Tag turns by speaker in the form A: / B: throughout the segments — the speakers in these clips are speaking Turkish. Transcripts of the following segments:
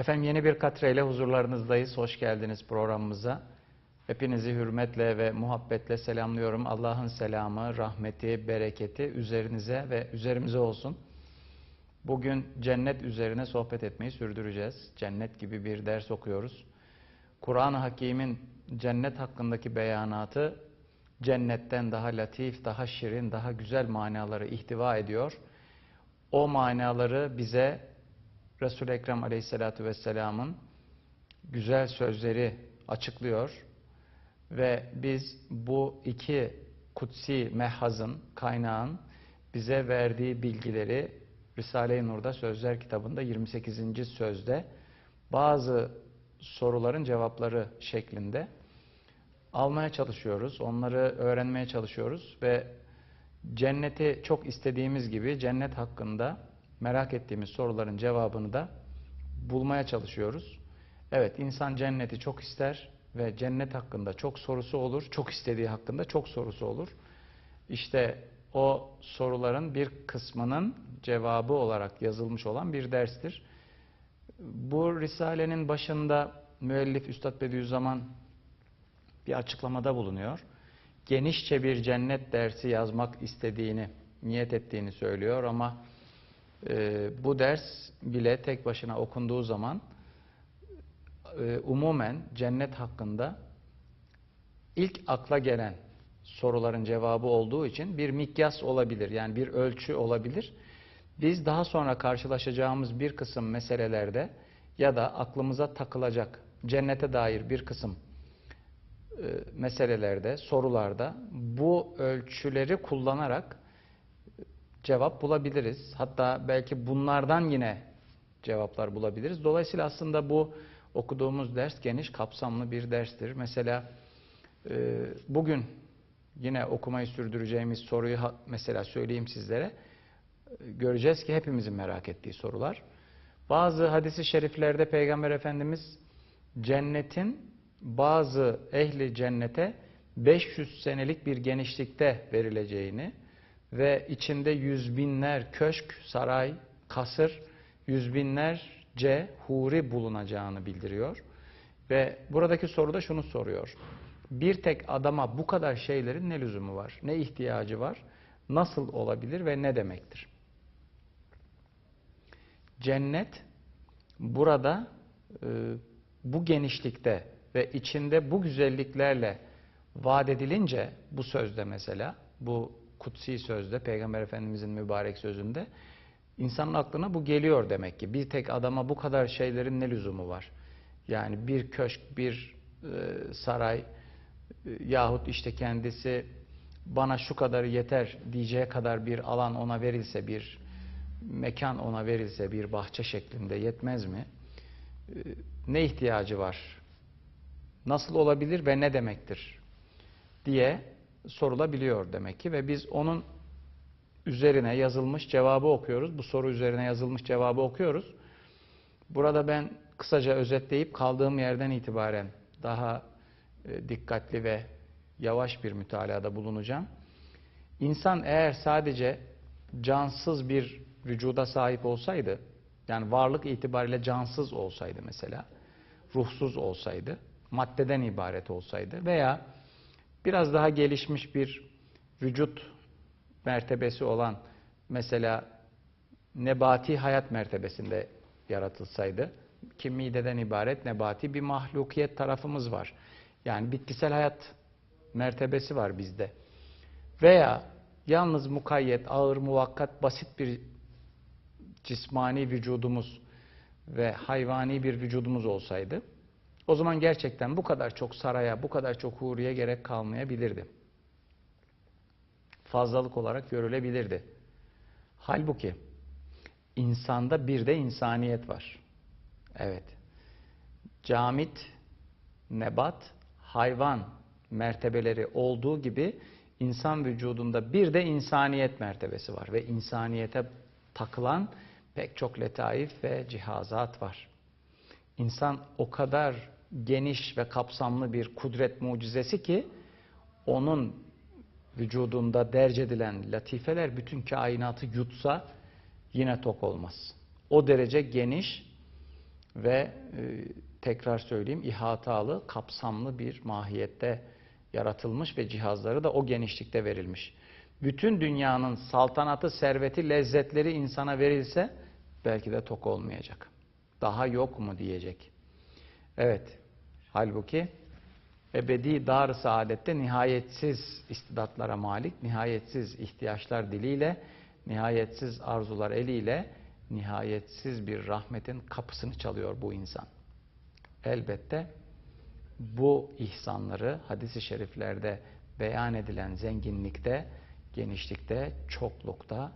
A: Efendim yeni bir katreyle huzurlarınızdayız. Hoş geldiniz programımıza. Hepinizi hürmetle ve muhabbetle selamlıyorum. Allah'ın selamı, rahmeti, bereketi üzerinize ve üzerimize olsun. Bugün cennet üzerine sohbet etmeyi sürdüreceğiz. Cennet gibi bir ders okuyoruz. Kur'an-ı Hakîm'in cennet hakkındaki beyanatı cennetten daha latif, daha şirin, daha güzel manaları ihtiva ediyor. O manaları bize Resul-i Ekrem Aleyhisselatü Vesselam'ın güzel sözleri açıklıyor ve biz bu iki kutsi mehazın, kaynağın bize verdiği bilgileri Risale-i Nur'da Sözler kitabında 28. sözde bazı soruların cevapları şeklinde almaya çalışıyoruz. Onları öğrenmeye çalışıyoruz ve cenneti çok istediğimiz gibi cennet hakkında merak ettiğimiz soruların cevabını da bulmaya çalışıyoruz. Evet insan cenneti çok ister ve cennet hakkında çok sorusu olur. Çok istediği hakkında çok sorusu olur. İşte o soruların bir kısmının cevabı olarak yazılmış olan bir derstir. Bu Risale'nin başında müellif Üstad Bediüzzaman bir açıklamada bulunuyor. Genişçe bir cennet dersi yazmak istediğini, niyet ettiğini söylüyor ama e, bu ders bile tek başına okunduğu zaman e, umumen cennet hakkında ilk akla gelen soruların cevabı olduğu için bir mikyas olabilir. Yani bir ölçü olabilir. Biz daha sonra karşılaşacağımız bir kısım meselelerde ya da aklımıza takılacak cennete dair bir kısım e, meselelerde, sorularda bu ölçüleri kullanarak cevap bulabiliriz. Hatta belki bunlardan yine cevaplar bulabiliriz. Dolayısıyla aslında bu okuduğumuz ders geniş, kapsamlı bir derstir. Mesela e, bugün yine okumayı sürdüreceğimiz soruyu mesela söyleyeyim sizlere. Göreceğiz ki hepimizin merak ettiği sorular. Bazı hadisi şeriflerde Peygamber Efendimiz cennetin bazı ehli cennete 500 senelik bir genişlikte verileceğini ve içinde yüz binler köşk, saray, kasır, yüz binlerce huri bulunacağını bildiriyor. Ve buradaki soruda şunu soruyor. Bir tek adama bu kadar şeylerin ne lüzumu var? Ne ihtiyacı var? Nasıl olabilir ve ne demektir? Cennet burada e, bu genişlikte ve içinde bu güzelliklerle vaat edilince bu sözde mesela bu kutsi sözde Peygamber Efendimizin mübarek sözünde insanın aklına bu geliyor demek ki. Bir tek adama bu kadar şeylerin ne lüzumu var? Yani bir köşk, bir e, saray e, yahut işte kendisi bana şu kadar yeter diyeceği kadar bir alan ona verilse, bir mekan ona verilse bir bahçe şeklinde yetmez mi? E, ne ihtiyacı var? Nasıl olabilir ve ne demektir? diye sorulabiliyor demek ki ve biz onun üzerine yazılmış cevabı okuyoruz. Bu soru üzerine yazılmış cevabı okuyoruz. Burada ben kısaca özetleyip kaldığım yerden itibaren daha e, dikkatli ve yavaş bir mütalada bulunacağım. İnsan eğer sadece cansız bir vücuda sahip olsaydı, yani varlık itibariyle cansız olsaydı mesela, ruhsuz olsaydı, maddeden ibaret olsaydı veya biraz daha gelişmiş bir vücut mertebesi olan mesela nebati hayat mertebesinde yaratılsaydı ki mideden ibaret nebati bir mahlukiyet tarafımız var. Yani bitkisel hayat mertebesi var bizde. Veya yalnız mukayyet, ağır, muvakkat, basit bir cismani vücudumuz ve hayvani bir vücudumuz olsaydı o zaman gerçekten bu kadar çok saraya, bu kadar çok huriye gerek kalmayabilirdi. Fazlalık olarak görülebilirdi. Halbuki insanda bir de insaniyet var. Evet. Camit, nebat, hayvan mertebeleri olduğu gibi insan vücudunda bir de insaniyet mertebesi var ve insaniyete takılan pek çok letaif ve cihazat var. İnsan o kadar geniş ve kapsamlı bir kudret mucizesi ki onun vücudunda derc edilen latifeler bütün kainatı yutsa yine tok olmaz. O derece geniş ve e, tekrar söyleyeyim ihatalı, kapsamlı bir mahiyette yaratılmış ve cihazları da o genişlikte verilmiş. Bütün dünyanın saltanatı, serveti, lezzetleri insana verilse belki de tok olmayacak. Daha yok mu diyecek. Evet. Halbuki ebedi dar saadette nihayetsiz istidatlara malik, nihayetsiz ihtiyaçlar diliyle, nihayetsiz arzular eliyle, nihayetsiz bir rahmetin kapısını çalıyor bu insan. Elbette bu ihsanları hadis-i şeriflerde beyan edilen zenginlikte, genişlikte, çoklukta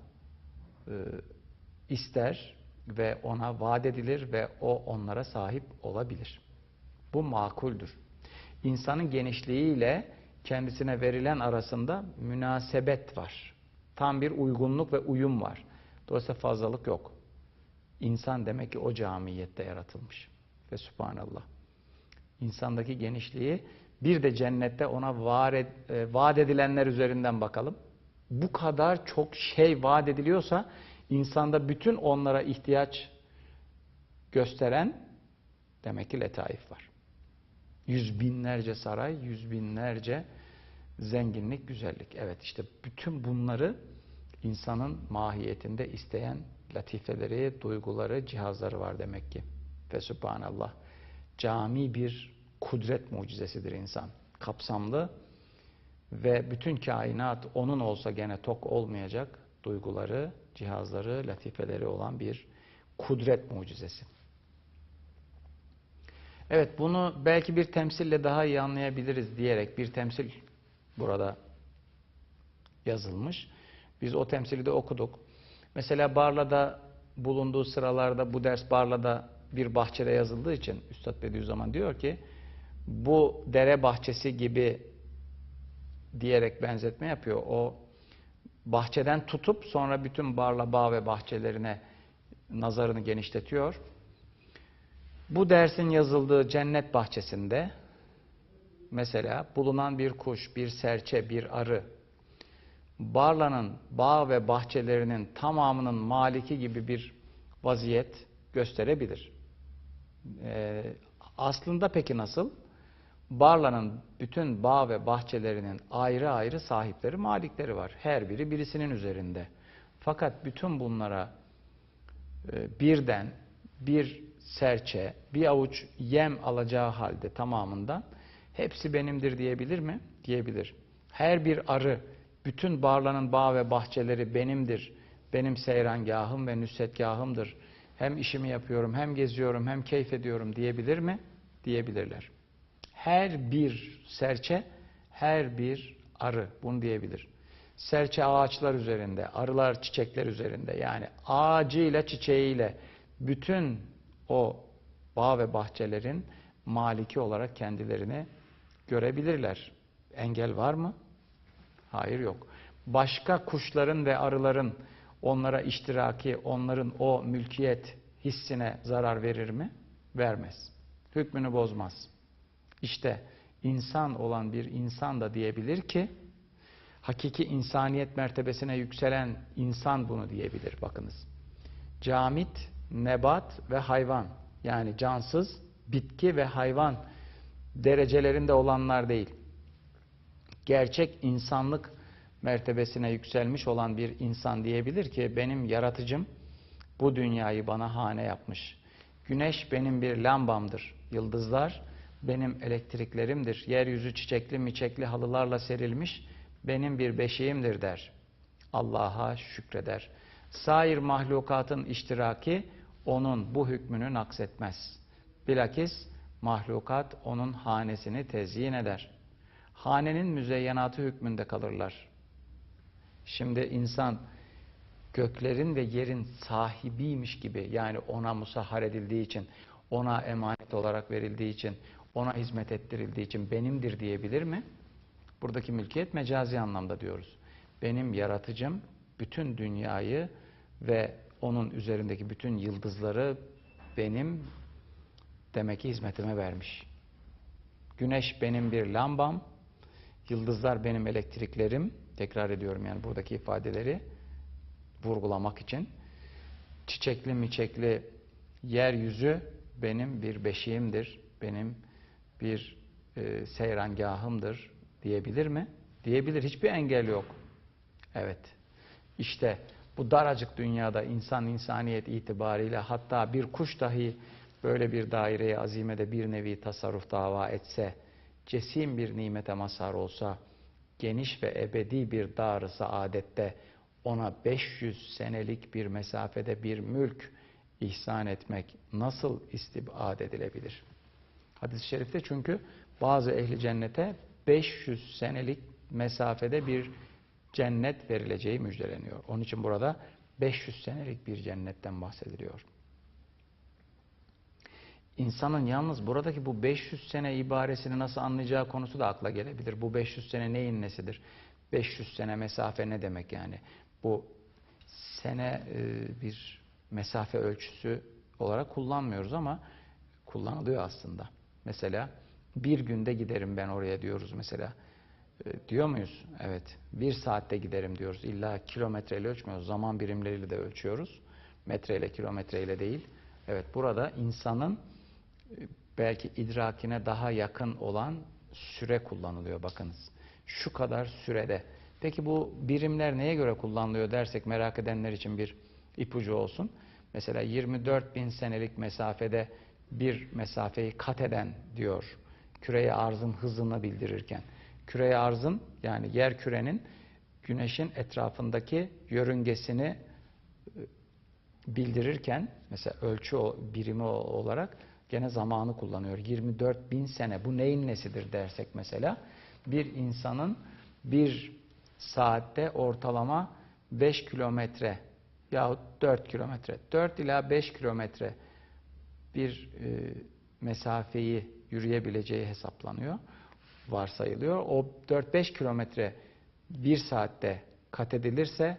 A: e, ister ve ona vaat edilir ve o onlara sahip olabilir. Bu makuldür. İnsanın genişliğiyle kendisine verilen arasında münasebet var. Tam bir uygunluk ve uyum var. Dolayısıyla fazlalık yok. İnsan demek ki o camiyette yaratılmış. Ve subhanallah. İnsandaki genişliği bir de cennette ona var ed, e, vaat edilenler üzerinden bakalım. Bu kadar çok şey vaat ediliyorsa insanda bütün onlara ihtiyaç gösteren demek ki letaif var. Yüz binlerce saray, yüz binlerce zenginlik, güzellik. Evet işte bütün bunları insanın mahiyetinde isteyen latifeleri, duyguları, cihazları var demek ki. Ve subhanallah. Cami bir kudret mucizesidir insan. Kapsamlı ve bütün kainat onun olsa gene tok olmayacak duyguları, cihazları, latifeleri olan bir kudret mucizesi. Evet bunu belki bir temsille daha iyi anlayabiliriz diyerek bir temsil burada yazılmış. Biz o temsili de okuduk. Mesela Barla'da bulunduğu sıralarda bu ders Barla'da bir bahçede yazıldığı için Üstad Bediüzzaman diyor ki bu dere bahçesi gibi diyerek benzetme yapıyor. O bahçeden tutup sonra bütün Barla bağ ve bahçelerine nazarını genişletiyor. Bu dersin yazıldığı cennet bahçesinde mesela bulunan bir kuş, bir serçe, bir arı Barla'nın bağ ve bahçelerinin tamamının maliki gibi bir vaziyet gösterebilir. Ee, aslında peki nasıl? Barla'nın bütün bağ ve bahçelerinin ayrı ayrı sahipleri, malikleri var. Her biri birisinin üzerinde. Fakat bütün bunlara e, birden bir serçe, bir avuç yem alacağı halde tamamından hepsi benimdir diyebilir mi? Diyebilir. Her bir arı, bütün Barla'nın bağ ve bahçeleri benimdir. Benim seyrangahım ve nüsretgahımdır. Hem işimi yapıyorum, hem geziyorum, hem keyif ediyorum diyebilir mi? Diyebilirler. Her bir serçe, her bir arı bunu diyebilir. Serçe ağaçlar üzerinde, arılar çiçekler üzerinde. Yani ağacıyla, çiçeğiyle bütün o bağ ve bahçelerin maliki olarak kendilerini görebilirler. Engel var mı? Hayır yok. Başka kuşların ve arıların onlara iştiraki, onların o mülkiyet hissine zarar verir mi? Vermez. Hükmünü bozmaz. İşte insan olan bir insan da diyebilir ki, hakiki insaniyet mertebesine yükselen insan bunu diyebilir. Bakınız. Camit, nebat ve hayvan yani cansız, bitki ve hayvan derecelerinde olanlar değil. Gerçek insanlık mertebesine yükselmiş olan bir insan diyebilir ki benim yaratıcım bu dünyayı bana hane yapmış. Güneş benim bir lambamdır. Yıldızlar benim elektriklerimdir. Yeryüzü çiçekli miçekli halılarla serilmiş benim bir beşiğimdir der. Allah'a şükreder. Sair mahlukatın iştiraki onun bu hükmünü naksetmez. Bilakis mahlukat onun hanesini tezyin eder. Hanenin müzeyyenatı hükmünde kalırlar. Şimdi insan göklerin ve yerin sahibiymiş gibi yani ona musahhar edildiği için, ona emanet olarak verildiği için, ona hizmet ettirildiği için benimdir diyebilir mi? Buradaki mülkiyet mecazi anlamda diyoruz. Benim yaratıcım bütün dünyayı ve onun üzerindeki bütün yıldızları benim demek ki hizmetime vermiş. Güneş benim bir lambam, yıldızlar benim elektriklerim, tekrar ediyorum yani buradaki ifadeleri vurgulamak için. Çiçekli miçekli yeryüzü benim bir beşiğimdir, benim bir e, seyrangahımdır diyebilir mi? Diyebilir. Hiçbir engel yok. Evet. İşte bu daracık dünyada insan insaniyet itibariyle hatta bir kuş dahi böyle bir daireye azimede bir nevi tasarruf dava etse, cesim bir nimete mazhar olsa, geniş ve ebedi bir dar-ı saadette ona 500 senelik bir mesafede bir mülk ihsan etmek nasıl istibad edilebilir? Hadis-i şerifte çünkü bazı ehli cennete 500 senelik mesafede bir cennet verileceği müjdeleniyor. Onun için burada 500 senelik bir cennetten bahsediliyor. İnsanın yalnız buradaki bu 500 sene ibaresini nasıl anlayacağı konusu da akla gelebilir. Bu 500 sene neyin nesidir? 500 sene mesafe ne demek yani? Bu sene e, bir mesafe ölçüsü olarak kullanmıyoruz ama kullanılıyor aslında. Mesela bir günde giderim ben oraya diyoruz mesela. E, diyor muyuz? Evet. Bir saatte giderim diyoruz. İlla kilometreyle ölçmüyoruz. Zaman birimleriyle de ölçüyoruz. Metreyle, kilometreyle değil. Evet burada insanın e, belki idrakine daha yakın olan süre kullanılıyor bakınız. Şu kadar sürede. Peki bu birimler neye göre kullanılıyor dersek merak edenler için bir ipucu olsun. Mesela 24 bin senelik mesafede bir mesafeyi kat eden diyor küreye arzın hızını bildirirken. Küreye arzın yani yer kürenin güneşin etrafındaki yörüngesini e, bildirirken mesela ölçü birimi olarak gene zamanı kullanıyor. 24 bin sene bu neyin nesidir dersek mesela bir insanın bir saatte ortalama 5 kilometre yahut 4 kilometre 4 ila 5 kilometre bir e, mesafeyi yürüyebileceği hesaplanıyor, varsayılıyor. O 4-5 kilometre bir saatte kat edilirse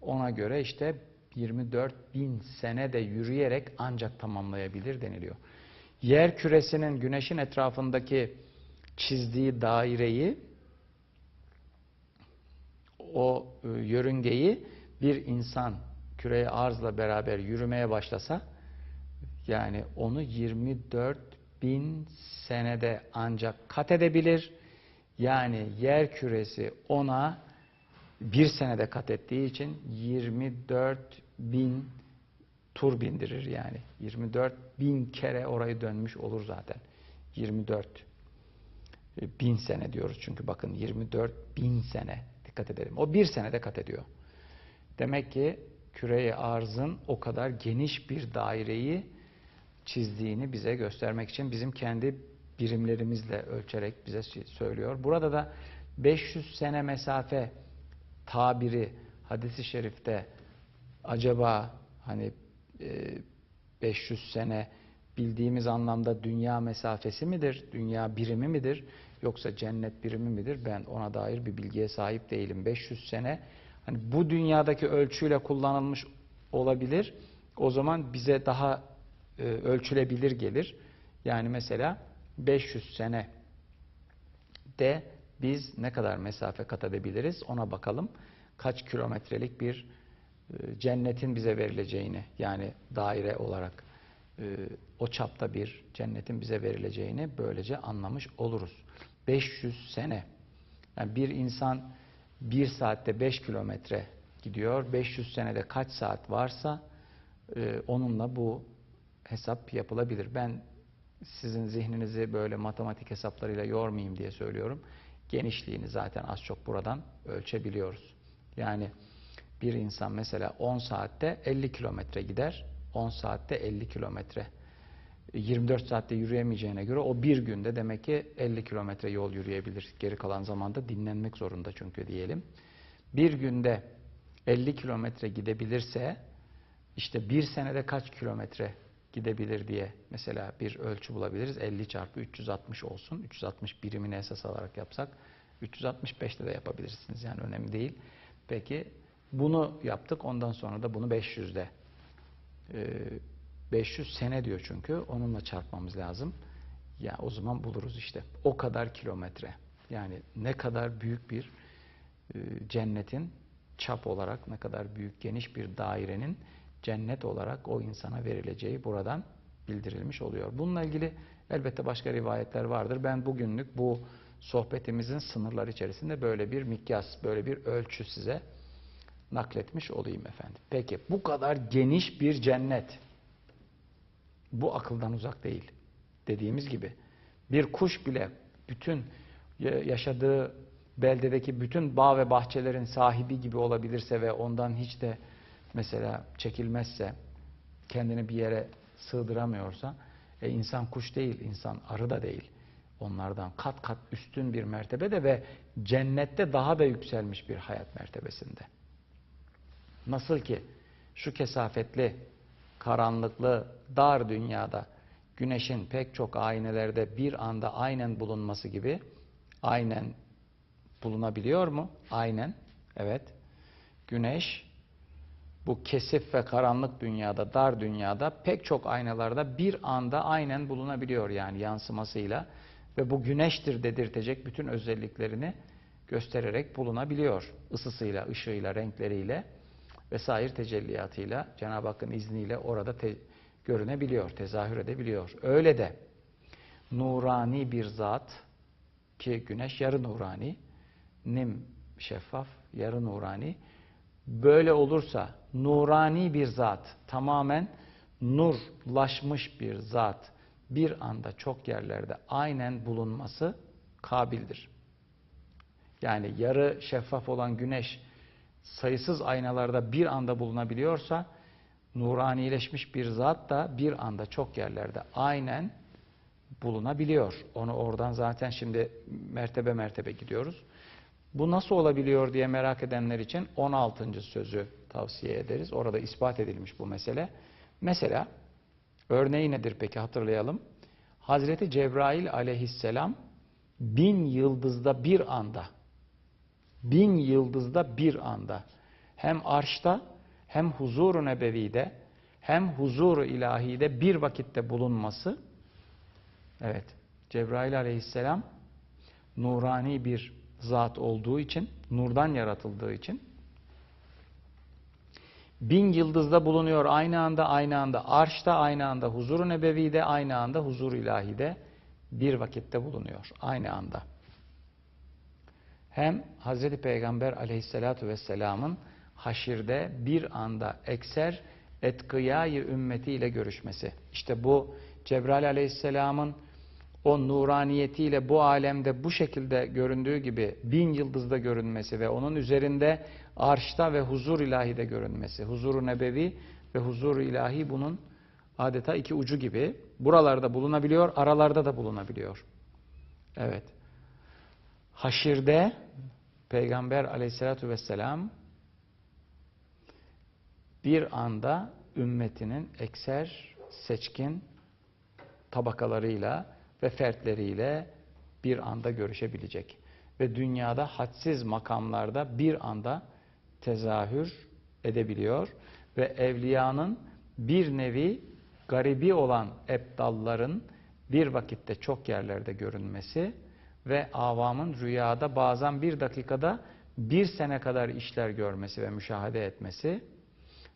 A: ona göre işte 24 bin sene de yürüyerek ancak tamamlayabilir deniliyor. Yer küresinin güneşin etrafındaki çizdiği daireyi o e, yörüngeyi bir insan küreye arzla beraber yürümeye başlasa yani onu 24 bin senede ancak kat edebilir. Yani yer küresi ona bir senede kat ettiği için 24 bin tur bindirir yani. 24 bin kere orayı dönmüş olur zaten. 24 bin sene diyoruz çünkü bakın 24 bin sene dikkat edelim. O bir senede kat ediyor. Demek ki küreye arzın o kadar geniş bir daireyi çizdiğini bize göstermek için bizim kendi birimlerimizle ölçerek bize söylüyor. Burada da 500 sene mesafe tabiri hadisi şerifte acaba hani 500 e, sene bildiğimiz anlamda dünya mesafesi midir, dünya birimi midir yoksa cennet birimi midir? Ben ona dair bir bilgiye sahip değilim. 500 sene hani bu dünyadaki ölçüyle kullanılmış olabilir. O zaman bize daha e, ölçülebilir gelir. Yani mesela 500 sene de biz ne kadar mesafe kat edebiliriz ona bakalım. Kaç kilometrelik bir e, cennetin bize verileceğini yani daire olarak e, o çapta bir cennetin bize verileceğini böylece anlamış oluruz. 500 sene. Yani bir insan bir saatte 5 kilometre gidiyor. 500 senede kaç saat varsa e, onunla bu hesap yapılabilir. Ben sizin zihninizi böyle matematik hesaplarıyla yormayayım diye söylüyorum. Genişliğini zaten az çok buradan ölçebiliyoruz. Yani bir insan mesela 10 saatte 50 kilometre gider, 10 saatte 50 kilometre. 24 saatte yürüyemeyeceğine göre o bir günde demek ki 50 kilometre yol yürüyebilir. Geri kalan zamanda dinlenmek zorunda çünkü diyelim. Bir günde 50 kilometre gidebilirse işte bir senede kaç kilometre gidebilir diye mesela bir ölçü bulabiliriz. 50 çarpı 360 olsun. 360 birimini esas alarak yapsak 365'te de yapabilirsiniz. Yani önemli değil. Peki bunu yaptık. Ondan sonra da bunu 500'de 500 sene diyor çünkü. Onunla çarpmamız lazım. Ya o zaman buluruz işte. O kadar kilometre. Yani ne kadar büyük bir cennetin çap olarak ne kadar büyük geniş bir dairenin cennet olarak o insana verileceği buradan bildirilmiş oluyor. Bununla ilgili elbette başka rivayetler vardır. Ben bugünlük bu sohbetimizin sınırları içerisinde böyle bir mikyas, böyle bir ölçü size nakletmiş olayım efendim. Peki bu kadar geniş bir cennet bu akıldan uzak değil. Dediğimiz gibi bir kuş bile bütün yaşadığı beldedeki bütün bağ ve bahçelerin sahibi gibi olabilirse ve ondan hiç de mesela çekilmezse kendini bir yere sığdıramıyorsa e, insan kuş değil, insan arı da değil. Onlardan kat kat üstün bir mertebede ve cennette daha da yükselmiş bir hayat mertebesinde. Nasıl ki şu kesafetli, karanlıklı, dar dünyada güneşin pek çok aynelerde bir anda aynen bulunması gibi aynen bulunabiliyor mu? Aynen. Evet. Güneş bu kesif ve karanlık dünyada, dar dünyada pek çok aynalarda bir anda aynen bulunabiliyor yani yansımasıyla ve bu güneştir dedirtecek bütün özelliklerini göstererek bulunabiliyor. Isısıyla, ışığıyla, renkleriyle vesaire tecelliyatıyla Cenab-ı Hakk'ın izniyle orada te görünebiliyor, tezahür edebiliyor. Öyle de nurani bir zat ki güneş yarı nurani, nim şeffaf, yarı nurani. Böyle olursa nurani bir zat, tamamen nurlaşmış bir zat bir anda çok yerlerde aynen bulunması kabildir. Yani yarı şeffaf olan güneş sayısız aynalarda bir anda bulunabiliyorsa nuranileşmiş bir zat da bir anda çok yerlerde aynen bulunabiliyor. Onu oradan zaten şimdi mertebe mertebe gidiyoruz. Bu nasıl olabiliyor diye merak edenler için 16. sözü tavsiye ederiz. Orada ispat edilmiş bu mesele. Mesela örneği nedir peki hatırlayalım. Hazreti Cebrail aleyhisselam bin yıldızda bir anda bin yıldızda bir anda hem arşta hem huzuru nebevide hem huzuru ilahide bir vakitte bulunması evet Cebrail aleyhisselam nurani bir zat olduğu için nurdan yaratıldığı için bin yıldızda bulunuyor aynı anda aynı anda arşta aynı anda huzuru nebevide aynı anda huzuru ilahide bir vakitte bulunuyor aynı anda hem Hz. Peygamber aleyhissalatu vesselamın haşirde bir anda ekser etkıyayı ümmetiyle görüşmesi. İşte bu Cebrail aleyhisselamın o nuraniyetiyle bu alemde bu şekilde göründüğü gibi bin yıldızda görünmesi ve onun üzerinde arşta ve huzur ilahide görünmesi. Huzuru nebevi ve huzuru ilahi bunun adeta iki ucu gibi. Buralarda bulunabiliyor, aralarda da bulunabiliyor. Evet. Haşirde Peygamber aleyhissalatü vesselam bir anda ümmetinin ekser, seçkin tabakalarıyla ve fertleriyle bir anda görüşebilecek. Ve dünyada hadsiz makamlarda bir anda tezahür edebiliyor. Ve evliyanın bir nevi garibi olan ebdalların bir vakitte çok yerlerde görünmesi ve avamın rüyada bazen bir dakikada bir sene kadar işler görmesi ve müşahede etmesi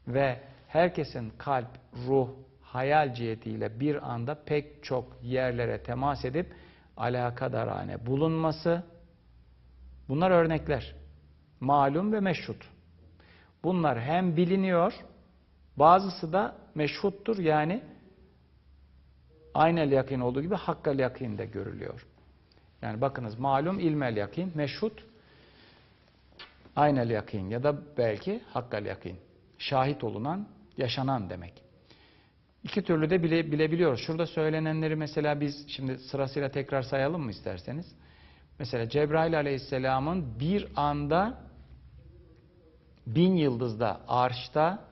A: ve herkesin kalp, ruh, hayal cihetiyle bir anda pek çok yerlere temas edip alakadarane bulunması bunlar örnekler. Malum ve meşhut. Bunlar hem biliniyor bazısı da meşhuttur yani aynel yakin olduğu gibi hakkal yakin de görülüyor. Yani bakınız malum ilmel yakin, meşhut aynel yakin ya da belki hakkal yakin. Şahit olunan, yaşanan demek. İki türlü de bile, bilebiliyoruz. Şurada söylenenleri mesela biz şimdi sırasıyla tekrar sayalım mı isterseniz? Mesela Cebrail aleyhisselamın bir anda bin yıldızda, arşta,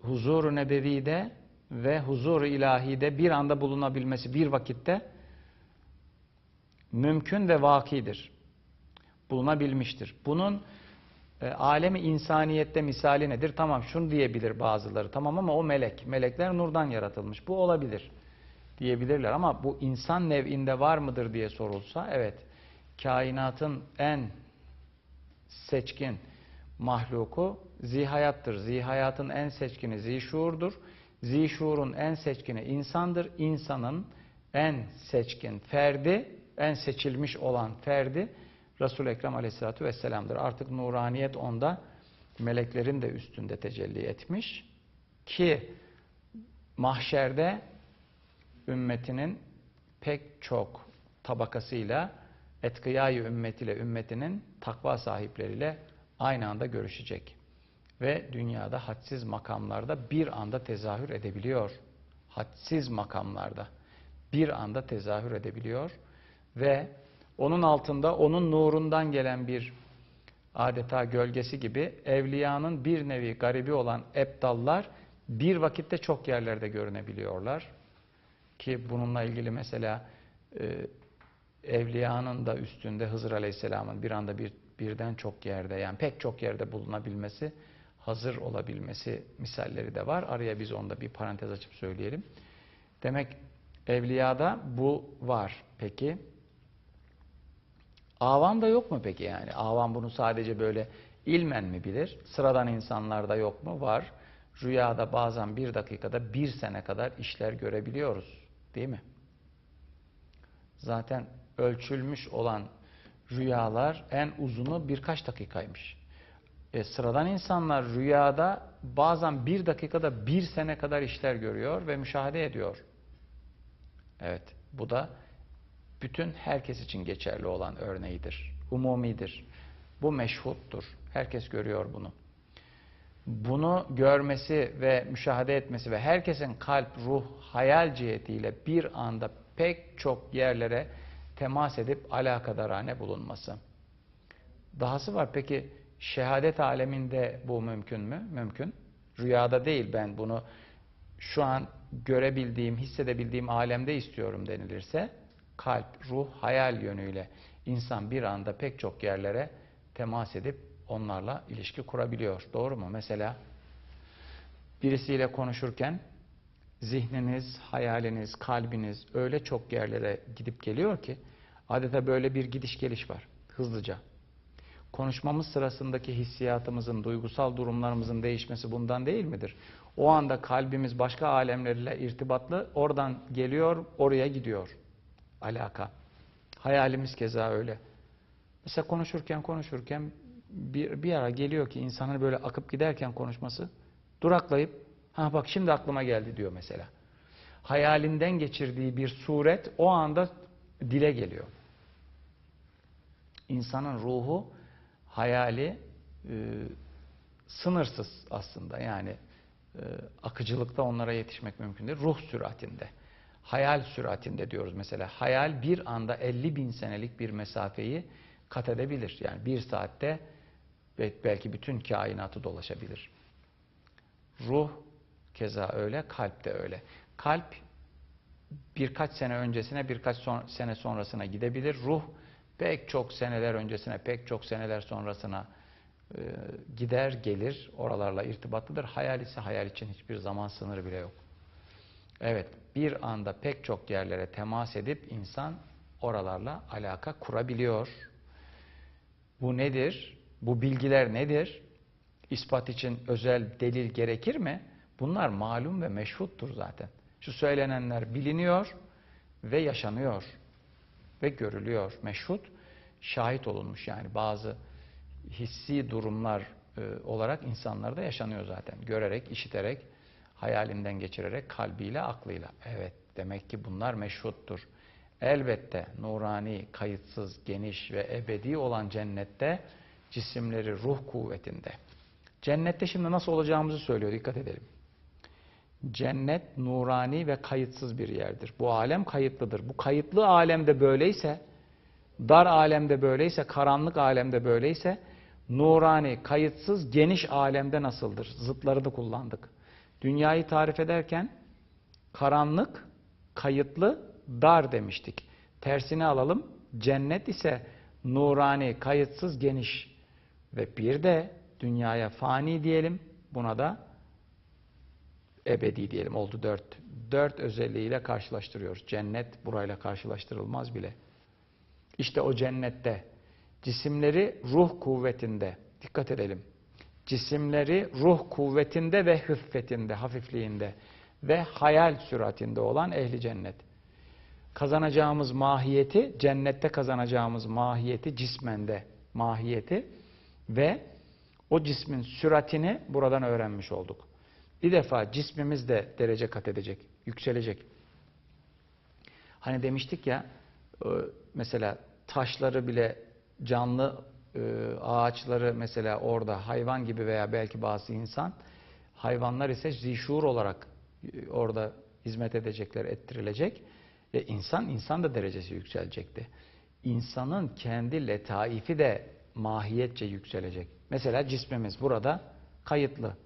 A: huzur-u nebevide ve huzur-u ilahide bir anda bulunabilmesi bir vakitte mümkün ve vakidir. Bulunabilmiştir. Bunun e, alemi insaniyette misali nedir? Tamam şunu diyebilir bazıları. Tamam ama o melek. Melekler nurdan yaratılmış. Bu olabilir diyebilirler ama bu insan nev'inde var mıdır diye sorulsa evet. Kainatın en seçkin mahluku zihayattır. Zihayatın en seçkini zişuurdur. Zişurun en seçkini insandır. İnsanın en seçkin ferdi, en seçilmiş olan ferdi Resul-i Ekrem Aleyhisselatü Vesselam'dır. Artık nuraniyet onda meleklerin de üstünde tecelli etmiş ki mahşerde ümmetinin pek çok tabakasıyla etkıyayı ümmetiyle ümmetinin takva sahipleriyle aynı anda görüşecek. Ve dünyada hadsiz makamlarda bir anda tezahür edebiliyor. Hadsiz makamlarda bir anda tezahür edebiliyor. Ve onun altında onun nurundan gelen bir adeta gölgesi gibi evliyanın bir nevi garibi olan ebdallar bir vakitte çok yerlerde görünebiliyorlar. Ki bununla ilgili mesela e, evliyanın da üstünde Hızır Aleyhisselam'ın bir anda bir, birden çok yerde yani pek çok yerde bulunabilmesi, hazır olabilmesi misalleri de var. Araya biz onda bir parantez açıp söyleyelim. Demek evliyada bu var. Peki avam da yok mu peki yani? Avam bunu sadece böyle ilmen mi bilir? Sıradan insanlarda yok mu? Var. Rüyada bazen bir dakikada bir sene kadar işler görebiliyoruz. Değil mi? Zaten ölçülmüş olan rüyalar en uzunu birkaç dakikaymış. E, sıradan insanlar rüyada bazen bir dakikada bir sene kadar işler görüyor ve müşahede ediyor. Evet, bu da bütün herkes için geçerli olan örneğidir. Umumidir. Bu meşhuttur. Herkes görüyor bunu. Bunu görmesi ve müşahede etmesi ve herkesin kalp, ruh, hayal cihetiyle bir anda pek çok yerlere temas edip alakadarane bulunması. Dahası var. Peki şehadet aleminde bu mümkün mü? Mümkün. Rüyada değil ben bunu şu an görebildiğim, hissedebildiğim alemde istiyorum denilirse kalp, ruh, hayal yönüyle insan bir anda pek çok yerlere temas edip onlarla ilişki kurabiliyor. Doğru mu? Mesela birisiyle konuşurken zihniniz, hayaliniz, kalbiniz öyle çok yerlere gidip geliyor ki adeta böyle bir gidiş geliş var hızlıca. Konuşmamız sırasındaki hissiyatımızın, duygusal durumlarımızın değişmesi bundan değil midir? O anda kalbimiz başka alemlerle irtibatlı, oradan geliyor, oraya gidiyor. Alaka. Hayalimiz keza öyle. Mesela konuşurken konuşurken bir, bir ara geliyor ki insanın böyle akıp giderken konuşması duraklayıp ha bak şimdi aklıma geldi diyor mesela. Hayalinden geçirdiği bir suret o anda dile geliyor. İnsanın ruhu, hayali e, sınırsız aslında. Yani e, akıcılıkta onlara yetişmek mümkün değil. Ruh süratinde. Hayal süratinde diyoruz mesela. Hayal bir anda 50 bin senelik bir mesafeyi kat edebilir. Yani bir saatte belki bütün kainatı dolaşabilir. Ruh keza öyle, kalp de öyle. Kalp birkaç sene öncesine, birkaç son, sene sonrasına gidebilir. Ruh pek çok seneler öncesine, pek çok seneler sonrasına e, gider, gelir. Oralarla irtibatlıdır. Hayal ise hayal için hiçbir zaman sınırı bile yok. Evet, bir anda pek çok yerlere temas edip insan oralarla alaka kurabiliyor. Bu nedir? Bu bilgiler nedir? İspat için özel delil gerekir mi? Bunlar malum ve meşhuttur zaten. Şu söylenenler biliniyor ve yaşanıyor ve görülüyor. Meşhut, şahit olunmuş yani bazı hissi durumlar e, olarak insanlarda yaşanıyor zaten. Görerek, işiterek, hayalinden geçirerek, kalbiyle, aklıyla. Evet, demek ki bunlar meşhuttur. Elbette nurani, kayıtsız, geniş ve ebedi olan cennette cisimleri ruh kuvvetinde. Cennette şimdi nasıl olacağımızı söylüyor, dikkat edelim. Cennet nurani ve kayıtsız bir yerdir. Bu alem kayıtlıdır. Bu kayıtlı alemde böyleyse, dar alemde böyleyse, karanlık alemde böyleyse, nurani, kayıtsız, geniş alemde nasıldır? Zıtları da kullandık. Dünyayı tarif ederken karanlık, kayıtlı, dar demiştik. Tersini alalım. Cennet ise nurani, kayıtsız, geniş. Ve bir de dünyaya fani diyelim. Buna da ebedi diyelim. Oldu dört. Dört özelliğiyle karşılaştırıyoruz. Cennet burayla karşılaştırılmaz bile. İşte o cennette cisimleri ruh kuvvetinde. Dikkat edelim. Cisimleri ruh kuvvetinde ve hıffetinde, hafifliğinde ve hayal süratinde olan ehli cennet. Kazanacağımız mahiyeti, cennette kazanacağımız mahiyeti, cismende mahiyeti ve o cismin süratini buradan öğrenmiş olduk. Bir defa cismimiz de derece kat edecek, yükselecek. Hani demiştik ya, e, mesela taşları bile canlı e, ağaçları mesela orada hayvan gibi veya belki bazı insan, hayvanlar ise zişur olarak e, orada hizmet edecekler, ettirilecek. Ve insan, insan da derecesi yükselecekti. İnsanın kendi letaifi de mahiyetçe yükselecek. Mesela cismimiz burada kayıtlı.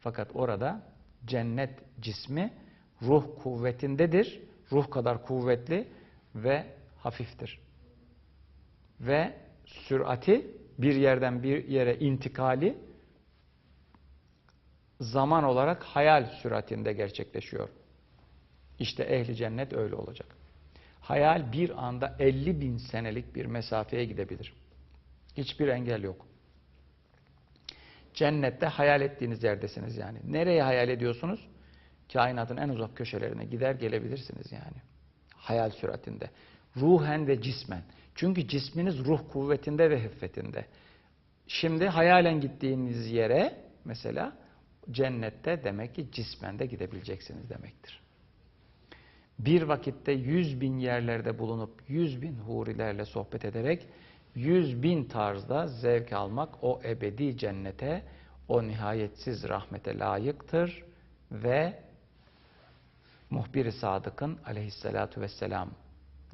A: Fakat orada cennet cismi ruh kuvvetindedir. Ruh kadar kuvvetli ve hafiftir. Ve sürati bir yerden bir yere intikali zaman olarak hayal süratinde gerçekleşiyor. İşte ehli cennet öyle olacak. Hayal bir anda 50 bin senelik bir mesafeye gidebilir. Hiçbir engel yok. Cennette hayal ettiğiniz yerdesiniz yani. Nereye hayal ediyorsunuz? Kainatın en uzak köşelerine gider gelebilirsiniz yani. Hayal süratinde. Ruhen ve cismen. Çünkü cisminiz ruh kuvvetinde ve hıffetinde. Şimdi hayalen gittiğiniz yere mesela cennette demek ki cismen de gidebileceksiniz demektir. Bir vakitte yüz bin yerlerde bulunup yüz bin hurilerle sohbet ederek yüz bin tarzda zevk almak o ebedi cennete, o nihayetsiz rahmete layıktır ve muhbir-i sadıkın aleyhissalatu vesselam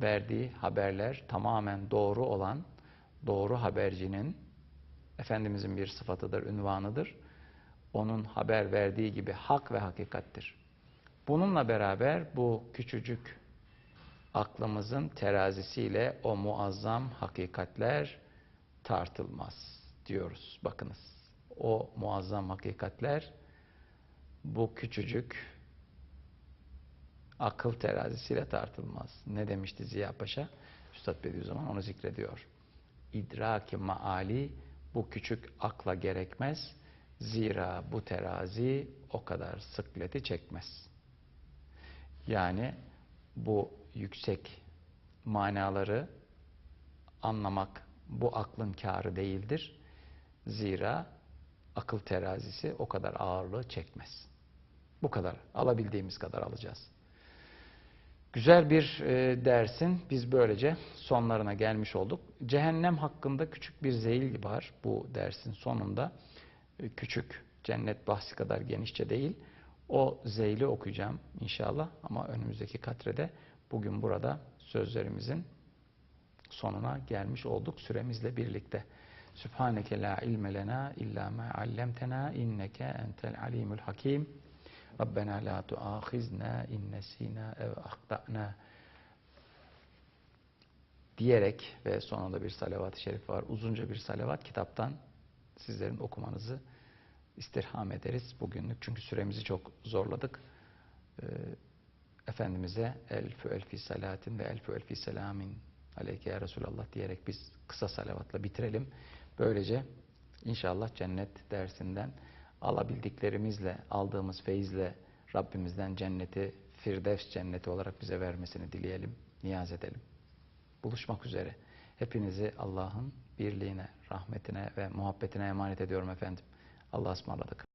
A: verdiği haberler tamamen doğru olan doğru habercinin Efendimizin bir sıfatıdır, ünvanıdır. Onun haber verdiği gibi hak ve hakikattir. Bununla beraber bu küçücük aklımızın terazisiyle o muazzam hakikatler tartılmaz diyoruz. Bakınız o muazzam hakikatler bu küçücük akıl terazisiyle tartılmaz. Ne demişti Ziya Paşa? Üstad Bediüzzaman onu zikrediyor. İdraki maali bu küçük akla gerekmez. Zira bu terazi o kadar sıkleti çekmez. Yani bu yüksek manaları anlamak bu aklın kârı değildir. Zira akıl terazisi o kadar ağırlığı çekmez. Bu kadar. Alabildiğimiz kadar alacağız. Güzel bir e, dersin biz böylece sonlarına gelmiş olduk. Cehennem hakkında küçük bir zeyil var bu dersin sonunda. E, küçük, cennet bahsi kadar genişçe değil. O zeyli okuyacağım inşallah ama önümüzdeki katrede bugün burada sözlerimizin sonuna gelmiş olduk süremizle birlikte. Sübhaneke la ilme lena illa ma allamtena inneke entel alimul hakim. Rabbena la tuahizna in nesina ev ahtana diyerek ve sonunda bir salavat-ı şerif var. Uzunca bir salavat kitaptan sizlerin okumanızı istirham ederiz bugünlük. Çünkü süremizi çok zorladık. Ee, Efendimiz'e elfü elfi salatin ve elfü elfi selamin aleyke ya Resulallah diyerek biz kısa salavatla bitirelim. Böylece inşallah cennet dersinden alabildiklerimizle, aldığımız feyizle Rabbimizden cenneti, Firdevs cenneti olarak bize vermesini dileyelim, niyaz edelim. Buluşmak üzere. Hepinizi Allah'ın birliğine, rahmetine ve muhabbetine emanet ediyorum efendim. Allah'a ısmarladık.